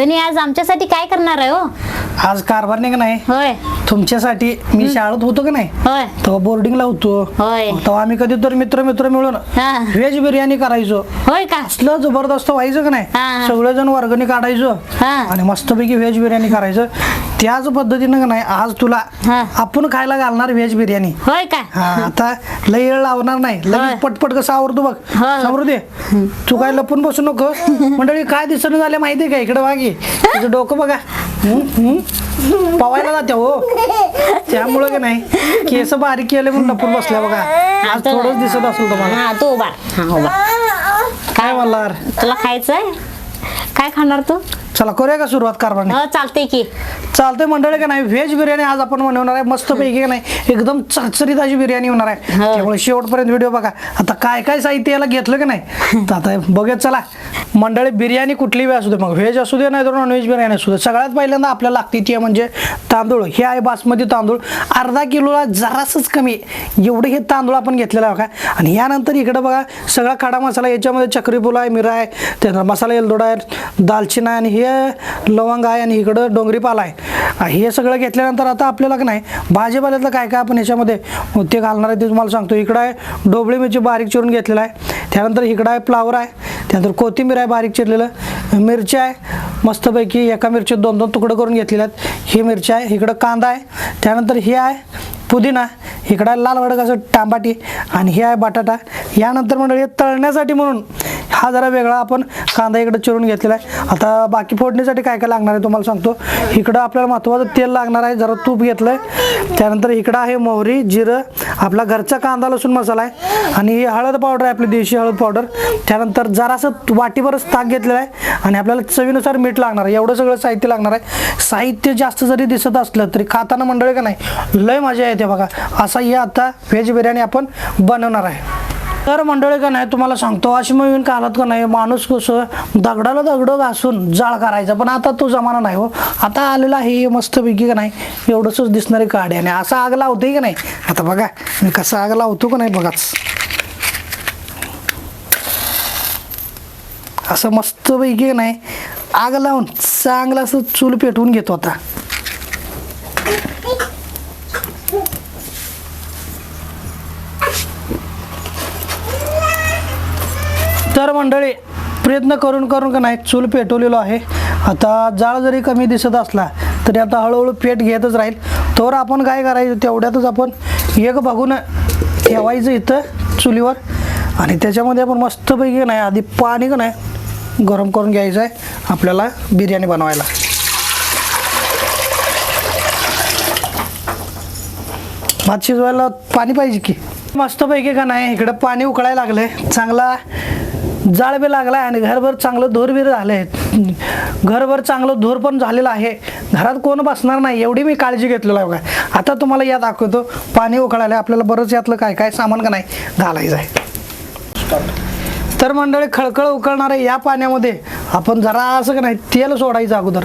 धनी आज आमच्यासाठी काय करणार आहे हो? आज कारभार नाही का नाही? होय. तुमच्यासाठी मी शाळेत होतो का नाही? होय. तेव्हा बोर्डिंगला होतो. होय. तेव्हा आम्ही कधी तर मित्र मित्र मिळून हा. व्हेज बिर्याणी करायचो. होय का? असलं जबरदस्त व्हायचं का हा. नाही सगळेजण वर्गणी काढायचो हा. आणि मस्तपैकी व्हेज बिर्याणी करायचं. त्याच पद्धतीनं का नाही आज तुला हा. आपण खायला घालणार व्हेज बिर्याणी. होय का? हा आता लई वेळ लावणार नाही. होय. लगेच पटपट कसं आवडतो बघ. होय. समोर दे. तू काय लपून बसू नको. मंडळी काय दिसणं झाले माहितीये का? इकडे वागी तुझं डोकं बघा. हम्म, हम्म. पवायला जाते हो. त्यामुळं का नाही केस बारीक केले म्हणून लपून बसल्या बघा. आज थोडंच दिसत असेल तुम्हाला. हा तू उभा. हा उभा. काय म्हणला तुला खायचंय? काय खाणार तू? चला करूया का सुरुवात कारभारने हो चालते की. चालतंय मंडळी का नाही? व्हेज बिर्याणी आज आपण बनवणार आहे. मस्त पैकी नाही? एकदम चरचरीत अशी बिर्याणी होणार आहे. हो. त्यामुळे शेवटपर्यंत व्हिडिओ बघा. आता काय काय साहित्य याला घेतलं का नाही? तर आता बघूया चला. मंडळी बिर्याणी कुठली बी असू दे. मग व्हेज असू दे नाही तर नॉनव्हेज बिर्याणी असू दे. सगळ्यात पहिल्यांदा आपल्याला लागते ती म्हणजे तांदूळ. हे आहे बासमती तांदूळ. अर्धा किलोला जरासच कमी. एवढे हे तांदूळ आपण घेतलेला आहे बघा आणि यानंतर इकडं बघा सगळा खडा मसाला याच्यामध्ये चक्री फुलं आहे मिरा आहे त्यानंतर मसाला एलदोडा आहे दालचिनी आहे आणि हे लवंग आहे आणि इकडं डोंगरी पाला आहे हे सगळं घेतल्यानंतर आता आपल्याला का नाही भाजीपाल्यातलं काय काय आपण ह्याच्यामध्ये ते घालणार आहे ते तुम्हाला सांगतो. इकडं आहे डोबळी मिरची बारीक चिरून घेतलेला आहे. त्यानंतर इकडं आहे फ्लावर आहे. त्यानंतर कोथिंबीर आहे बारीक चिरलेलं. मिरच्या आहे. मस्तपैकी एका मिरची दोन दोन तुकडं करून घेतलेले आहेत. ही मिरची आहे इकडं कांदा आहे. त्यानंतर हे आहे पुदिना. इकडं आहे लाल वडकाचं टांबाटी आणि हे आहे बटाटा. यानंतर मंडळी तळण्यासाठी म्हणून हा जरा वेगळा आपण कांदा इकडे चिरून घेतलेला आहे. आता बाकी फोडणीसाठी काय काय लागणार आहे तुम्हाला सांगतो. इकडं आपल्याला महत्त्वाचं तेल लागणार आहे. जरा तूप घेतलं आहे त्यानंतर इकडं आहे मोहरी जिरं आपला घरचा कांदा लसूण मसाला आहे. आणि ही हळद पावडर आहे आपली देशी हळद पावडर. त्यानंतर जरासं वाटीभरच ताक घेतलेलं आहे. आणि आपल्याला चवीनुसार मीठ लागणार आहे. एवढं सगळं साहित्य लागणार आहे. साहित्य जास्त जरी दिसत असलं तरी खाताना मंडळी का नाही लय मजा येते बघा. असा ही आता व्हेज बिर्याणी आपण बनवणार आहे. तर मंडळी का नाही तुम्हाला सांगतो अशी मग येऊन कालात का नाही माणूस कसं दगडाला दगड घासून जाळ करायचा. पण आता तो जमाना नाही हो. आता आलेला आहे मस्तपैकी का नाही एवढंच दिसणारी काडी आणि असा आग लावते की नाही? आता बघा मी कसं आग लावतो का नाही बघाच. असं मस्तपैकी का नाही आग लावून चांगलं असं चूल पेटवून घेतो आता. तर मंडळी प्रयत्न करून करून का नाही चूल पेटवलेलो आहे. आता जाळ जरी कमी दिसत असला तरी आता हळूहळू पेट घेतच राहील. तर आपण काय करायचं तेवढ्यातच आपण एक बघून ठेवायचं इथं चुलीवर. आणि त्याच्यामध्ये आपण मस्तपैकी नाही आधी पाणी का नाही गरम करून घ्यायचं आहे आपल्याला बिर्याणी बनवायला. भात शिजवायला पाणी पाहिजे की? मस्तपैकी का नाही इकडं पाणी उकळायला लागलंय. चांगला जाळ बी लागला आहे आणि घरभर चांगलं धूर झालं आहे घरभर चांगलं धूर पण झालेलं आहे. घरात कोण बसणार नाही एवढी मी काळजी घेतलेलं आहे बघा. आता तुम्हाला या दाखवतो पाणी उकळायला आपल्याला बरंच यातलं काय काय सामान का नाही घालायचं आहे. तर मंडळी खळखळ उकळणाऱ्या या पाण्यामध्ये आपण जरा असं का नाही तेल सोडायचं अगोदर.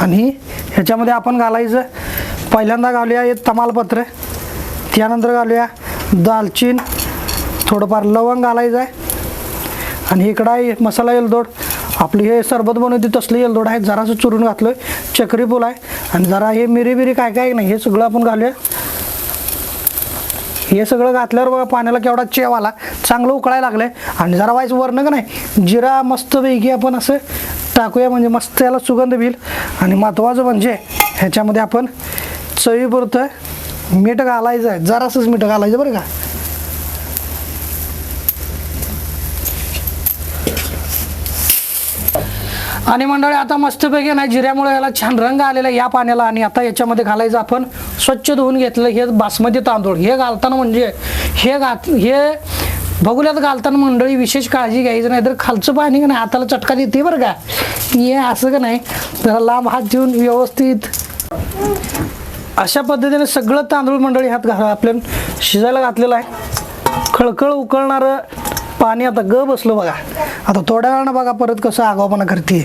आणि ह्याच्यामध्ये आपण घालायचं पहिल्यांदा घालूया हे तमालपत्र. त्यानंतर घालूया दालचीन. थोडंफार लवंग घालायचं आहे. आणि इकडं आहे मसाला एलदोड आपली हे सरबत बनवते तसली एलदोड आहे. जरासं चुरून घातलं आहे चक्री फुल आहे. आणि जरा हे मिरी बिरी काय काय नाही हे सगळं आपण घालूया. हे सगळं घातल्यावर बघा पाण्याला केवढा चेव आला. चांगलं उकळायला लागलंय. आणि जरा वाईस वरनं का नाही जिरा मस्तपैकी आपण असं टाकूया. म्हणजे मस्त याला सुगंध येईल. आणि महत्त्वाचं म्हणजे ह्याच्यामध्ये आपण चवीपुरतं मीठ घालायचं आहे. जरासंच मीठ घालायचं बरं का. आणि मंडळी आता मस्तपैकी नाही जिऱ्यामुळे याला छान रंग आलेला या पाण्याला. आणि आता याच्यामध्ये घालायचं आपण स्वच्छ धुवून घेतलं हे बासमती तांदूळ. हे घालताना म्हणजे हे घात हे बघुल्यात घालताना मंडळी विशेष काळजी घ्यायची नाही. तर खालचं पाणी का नाही हाताला चटका देते बरं का. हे असं का नाही जरा लांब हात देऊन व्यवस्थित. अशा पद्धतीने सगळं तांदूळ मंडळी हात घाल. आपल्या शिजायला घातलेलं आहे. खळखळ उकळणारं पाणी आता ग बसलं बघा. आता थोड्या वेळानं बघा परत कसं आगावपणा करते.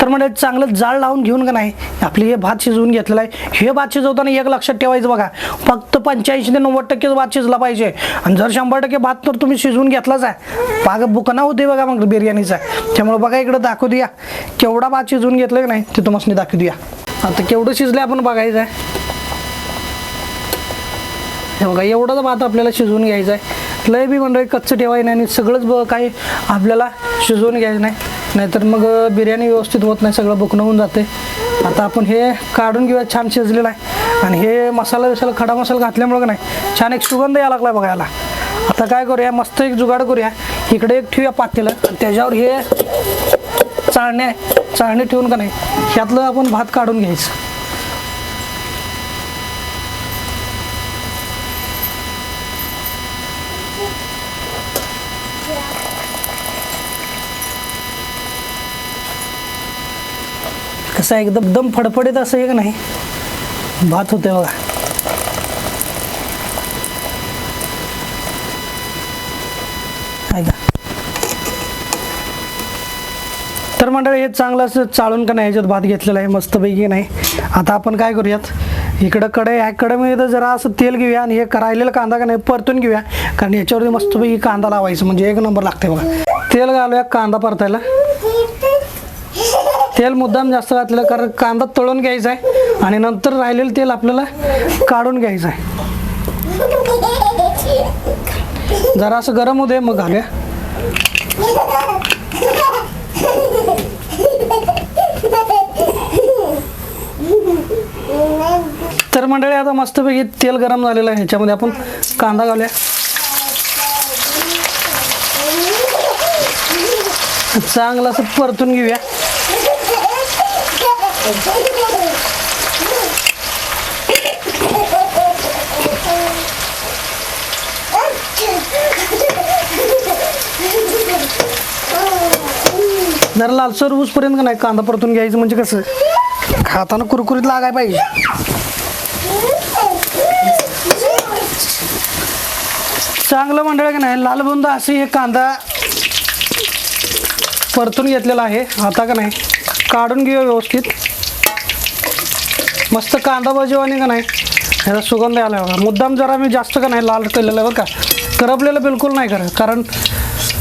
तर म्हणजे चांगलं जाळ लावून घेऊन का नाही? आपले हे भात शिजवून घेतलेला आहे. हे भात शिजवताना एक लक्षात ठेवायचं बघा. फक्त पंच्याऐंशी ते नव्वद टक्केच भात शिजला पाहिजे. आणि जर शंभर टक्के भात तर तुम्ही शिजवून घेतलाच आहे. पाग बुकना होते बघा मग बिर्याणीचा. त्यामुळे बघा इकडं दाखवू द्या केवढा भात शिजवून घेतलं की नाही ते तुम्हाला दाखवू द्या आता केवढं शिजलं आपण बघायचं आहे. हे बघा एवढाच भात आपल्याला शिजवून घ्यायचा आहे. लय बी मंडळी कच्चं ठेवायचं नाही आणि सगळंच ब काही आपल्याला शिजवून घ्यायचं नाही. नाहीतर मग बिर्याणी व्यवस्थित होत नाही सगळं बुकणं होऊन जाते. आता आपण हे काढून घेऊया छान शिजलेलं आहे. आणि हे मसाला विसाला खडा मसाला घातल्यामुळं नाही छान एक सुगंध यायला लागला बघायला आता काय करूया मस्त एक जुगाड करूया. इकडे एक ठेवूया पातेलं आणि त्याच्यावर हे चाळणे चाळणे ठेवून का नाही ह्यातलं आपण भात काढून घ्यायचं. कसा आहे, एकदम दम फडफडीत असं एक नाही. भात होते बघा. तर मंडळी हे चांगलं असं चाळून का नाही ह्याच्यात भात घेतलेला आहे? मस्तपैकी नाही. आता आपण काय करूयात? इकडं कडे ह्या कडेमध्ये जरा असं तेल घेऊया आणि हे करायलेलं कांदा का नाही परतून घेऊया. कारण याच्यावरती मस्तपैकी कांदा लावायचं. म्हणजे एक नंबर लागते बघा. तेल घालूया कांदा परतायला. तेल मुद्दाम जास्त घातलेलं कारण कांदा तळून घ्यायचा आहे आणि नंतर राहिलेलं तेल आपल्याला काढून घ्यायचं आहे. जरा असं गरम होऊ दे मग घालूया. तर मंडळी आता मस्तपैकी तेल गरम झालेलं आहे. ह्याच्यामध्ये आपण कांदा घालूया. चांगलं असं परतून घेऊया. जरा लालसर ऊसपर्यंत का नाही? कांदा परतून घ्यायचं म्हणजे कसं? खाताना कुरकुरीत लागाय पाहिजे. चांगलं मंडळ का नाही? लाल बुंदा असे हे कांदा परतून घेतलेला आहे. आता का नाही? काढून घेऊ व्यवस्थित. मस्त कांदा भाजीवानी का नाही? ह्याचा सुगंध आला बघा मुद्दाम जरा मी जास्त का नाही लाल केलेलं बरं का? करपलेलं बिलकुल नाही करा कारण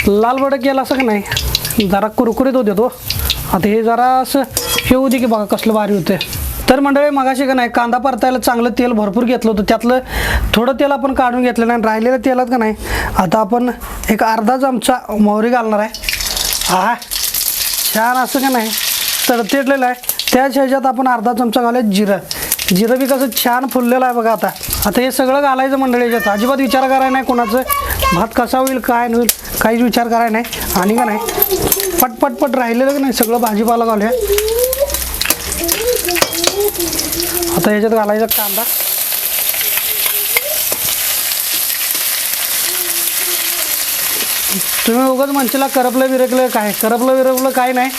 लाल बडक केला असं का नाही? जरा कुरकुरीत होते तो आता हे जरा असं हे होते की बघा कसलं भारी होते तर मंडळी मगाशी का नाही कांदा परतायला चांगलं तेल भरपूर घेतलं होतं. त्यातलं थोडं तेल आपण काढून घेतलं नाही राहिलेलं तेलात का नाही? आता आपण एक अर्धा चमचा मोहरी घालणार आहे. हा छान असं का नाही? तडतेडलेलं आहे. त्याच ह्याच्यात आपण अर्धा चमचा घालूया जिरं. जिरं बी कसं छान फुललेलं आहे बघा आता. आता हे सगळं घालायचं मंडळी याच्यात. अजिबात विचार करायला नाही कोणाचं. भात कसा होईल काय होईल काहीच विचार करायला नाही. आणि का नाही? पटपटपट पट राहिलेलं का नाही सगळं भाजीपाला घालूया. आता ह्याच्यात घालायचा कांदा. तुम्ही उगाच म्हणशीला करपलं विरकलं काय? करपलं बिरकलं काय नाही.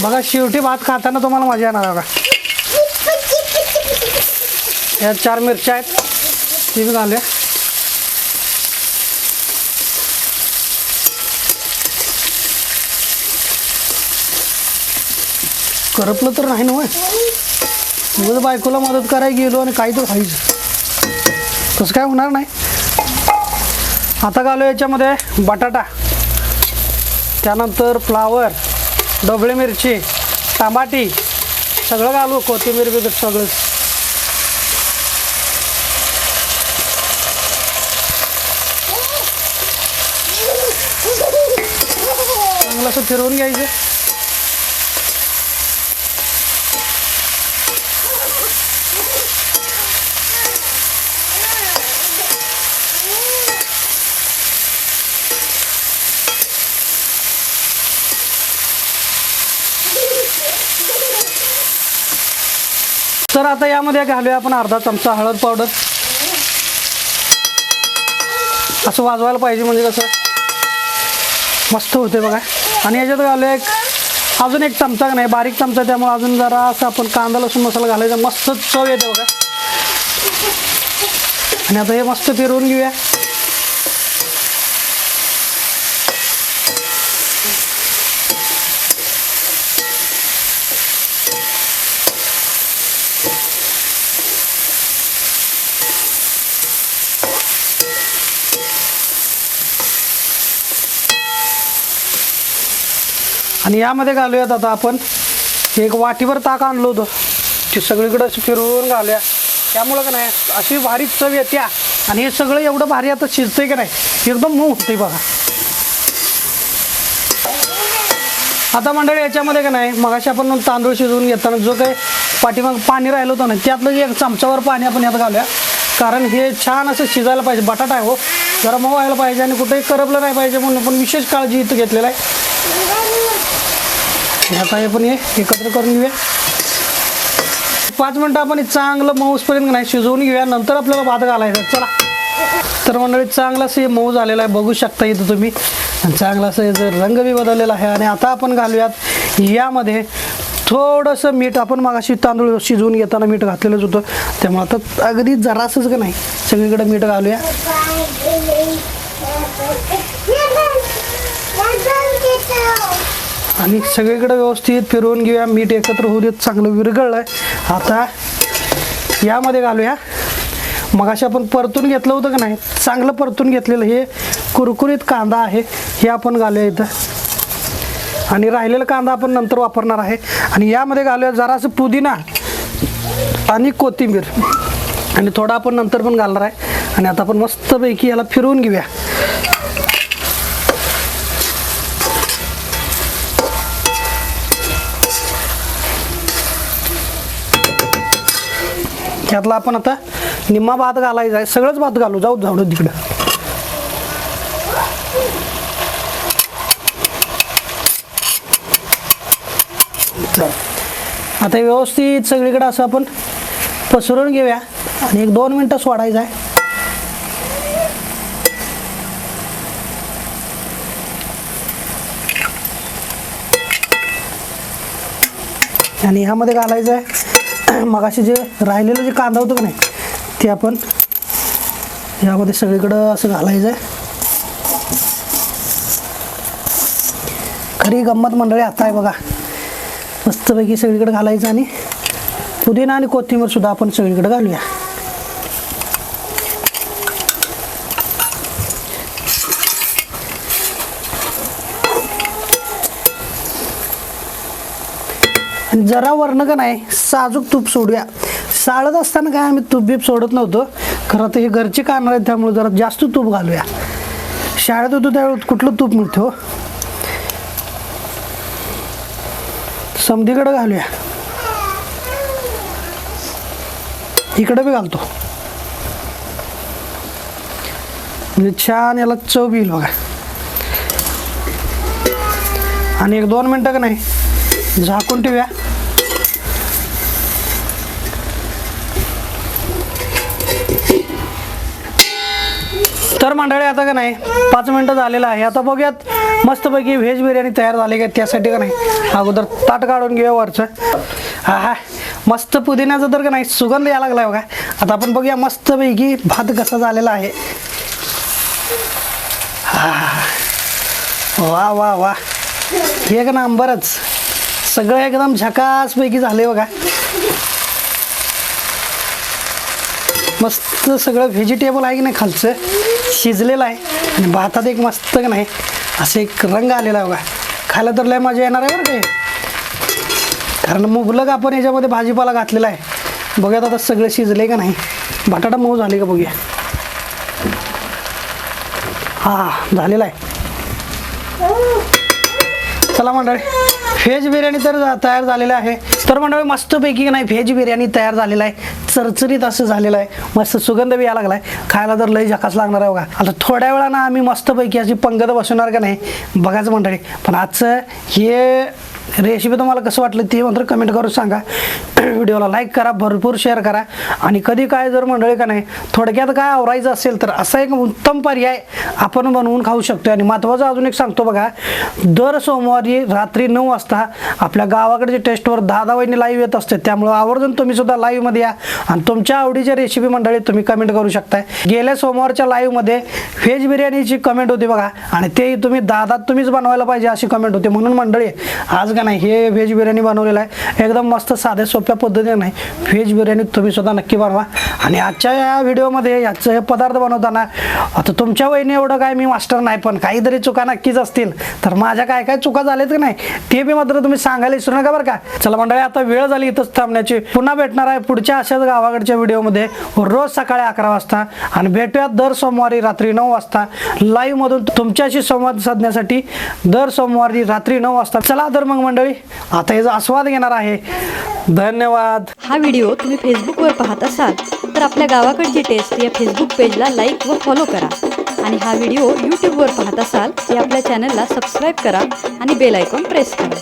बघा शेवटी भात खाताना तुम्हाला मजा येणार बघा. या चार मिरच्या आहेत. ती बी घालूया. करपलं तर नाही ना बायकोला मदत करायला गेलो आणि काही तर व्हायचं तसं काय होणार नाही. आता घालू याच्यामध्ये बटाटा. त्यानंतर फ्लावर. ढोबळी मिरची टमाटी सगळं घालू कोथिंबीर बिगर सगळंच चांगलं असं फिरवून घ्यायचं. तर आता यामध्ये घालूया आपण अर्धा चमचा हळद पावडर. असं वाजवायला पाहिजे म्हणजे कसं? मस्त होते बघा. आणि याच्यात घालूया एक अजून एक चमचा नाही बारीक चमचा त्यामुळे अजून जरा असं आपण कांदा लसूण मसाला घालायचा. मस्त चव येते बघा. आणि आता हे मस्त फिरवून घेऊया. आणि यामध्ये घालूयात आता आपण. एक वाटीभर ताक आणलो होतो. ते सगळीकडं फिरवून घालूया. त्यामुळं का नाही अशी भारी चव येते आणि हे सगळं एवढं भारी आता शिजतंय का नाही एकदम मऊ होते बघा. आता मंडळी याच्यामध्ये का नाही मगाशी आपण तांदूळ शिजवून घेताना जो काही पाठीमाग पाणी राहिलं होतं ना त्यातलं एक चमचावर पाणी आपण यात घालूया. कारण हे छान असं शिजायला पाहिजे. बटाटा आहे हो. जरा मऊ व्हायला पाहिजे आणि कुठेही करपलं नाही पाहिजे म्हणून आपण विशेष काळजी इथं घेतलेलं आहे. ह्या आता हे पण हे एकत्र करून घेऊया. पाच मिनटं आपण हे चांगलं मऊसपर्यंत नाही शिजवून घेऊया. नंतर आपल्याला भात घालायचा चला. तर मंडळी चांगला असं हे मऊ झालेलं आहे. बघू शकता इथं तुम्ही. आणि चांगलं असं याचं रंग बी बदललेला आहे. आणि आता आपण घालूयात यामध्ये थोडंसं मीठ. आपण मागाशी तांदूळ शिजवून घेताना मीठ घातलेलंच होतं. त्यामुळे आता अगदी जरासच का नाही? सगळीकडे मीठ घालूया. आणि सगळीकडे व्यवस्थित फिरवून घेऊया. मीठ एकत्र होऊ देत चांगलं विरघळलं आहे आता यामध्ये घालूया. मगाशी आपण परतून घेतलं होतं का नाही? चांगलं परतून घेतलेलं हे कुरकुरीत कांदा आहे. हे आपण घालूया इथं. आणि राहिलेला कांदा आपण नंतर वापरणार आहे. आणि यामध्ये घालूया जरासं पुदिना आणि कोथिंबीर. आणि थोडा आपण नंतर पण घालणार आहे. आणि आता आपण मस्तपैकी याला फिरवून घेऊया. यातला आपण आता निम्मा भात घालायचा आहे. सगळंच भात घालू. जाऊ झाडू तिकडं. आता व्यवस्थित सगळीकडे असं आपण पसरून घेऊया. आणि एक दोन मिनटं सोडायचं आहे. आणि ह्यामध्ये घालायचं आहे. मगाशी जे राहिलेलं जे कांदा होतं का नाही ते आपण यामध्ये सगळीकडं असं घालायचं आहे. खरी गंमत मंडळी आता आहे बघा. मस्तपैकी सगळीकडे घालायचं आणि पुदिना आणि कोथिंबीर सुद्धा आपण सगळीकडे घालूया. आणि जरा वरण का नाही साजूक तूप सोडूया. साळत असताना काय आम्ही तूप बीप सोडत नव्हतो. खरं तर हे घरचे काढणार आहेत त्यामुळे जरा जास्त तूप घालूया. शाळेत होतो त्यावेळेस कुठलं तूप मिळतो हो? समधीकडं घालूया. इकडं बी घालतो. म्हणजे छान याला चव येईल बघा. आणि एक दोन मिनटं का नाही झाकून ठेवूया? तर मंडळी आता का नाही? पाच मिनटं झालेलं आहे. आता बघूयात मस्तपैकी व्हेज बिर्याणी तयार झाली का त्यासाठी का नाही? अगोदर ताट काढून घेऊया वरचं. हा हा. मस्त पुदिन्याचं तर का नाही सुगंध यायला लागला बघा. आता आपण बघूया मस्तपैकी भात कसा झालेला आहे. हा. वा वा वा. एक नंबरच. सगळं एकदम झकासपैकी झाले बघा. मस्त सगळं व्हेजिटेबल आहे की नाही खालचं? शिजलेलं आहे. आणि भातात एक मस्त का नाही असं एक रंग आलेला आहे बघा. खायला तर लय मजा येणार आहे बरं ते कारण मुबलक आपण याच्यामध्ये भाजीपाला घातलेला आहे. बघूयात आता सगळं शिजले का नाही. बटाटा मऊ झाले का बघूया. हा झालेला आहे. चला मंडळी. व्हेज बिर्याणी तर तयार झालेलं आहे. तर मंडळी मस्तपैकी की नाही व्हेज बिर्याणी तयार झालेला आहे. चरचरीत असं झालेलं आहे. मस्त सुगंध बी यायला लागलाय. खायला तर लई झकास लागणार आहे बघा. आता थोड्या वेळानं आम्ही मस्तपैकी अशी पंगत बसवणार का नाही बघायचं मंडळी. पण आजचं हे रेसिपी तुम्हाला कसं वाटलं ते मात्र कमेंट करून सांगा. व्हिडिओला लाईक करा भरपूर शेअर करा. आणि कधी काय जर मंडळी का नाही थोडक्यात काय आवरायचं असेल तर असा एक उत्तम पर्याय आपण बनवून खाऊ शकतो आणि महत्त्वाचं अजून एक सांगतो बघा दर सोमवारी रात्री नऊ वाजता आपल्या गावाकडच्या टेस्टवर दहा दहा वहिनी लाईव्ह येत असते त्यामुळं आवर्जून तुम्ही सुद्धा लाईव्हमध्ये या. आणि तुमच्या आवडीच्या रेसिपी मंडळी तुम्ही कमेंट करू शकताय. गेल्या सोमवारच्या लाईव्हमध्ये व्हेज बिर्याणीची कमेंट होती बघा. आणि तेही तुम्ही दादा तुम्हीच बनवायला पाहिजे अशी कमेंट होती. म्हणून मंडळी आज का नाही हे व्हेज बिर्याणी बनवलेलं आहे. एकदम मस्त साध्या सोप्या पद्धतीने नाही. व्हेज बिर्याणी तुम्ही सुद्धा नक्की बनवा. आणि आजच्या या व्हिडिओमध्ये याचं हे पदार्थ बनवताना आता तुमच्या वहिनी एवढं काय मी मास्टर नाही पण काहीतरी चुका नक्कीच असतील. तर माझ्या काय काय चुका झाल्यात की नाही ते बी मात्र तुम्ही सांगायला विसरू नका बरं का. चला मंडळी आता वेळ झाली इथंच थांबण्याची. पुन्हा भेटणार आहे पुढच्या अशाच गावाकडच्या व्हिडिओमध्ये. रोज सकाळी अकरा वाजता. आणि भेटूयात दर सोमवारी रात्री नऊ वाजता. लाईव्हमधून तुमच्याशी संवाद साधण्यासाठी दर सोमवारी रात्री नऊ वाजता. चला तर मग मंडळी आता याचा आस्वाद घेणार आहे. धन्यवाद. हा व्हिडिओ तुम्ही फेसबुकवर पाहत असाल तर आपल्या गावाकडची टेस्ट या फेसबुक पेजला लाईक व फॉलो करा. आणि हा व्हिडिओ यूट्यूबवर पाहत असाल तर आपल्या चॅनलला सबस्क्राईब करा आणि बेल आयकॉन प्रेस करा.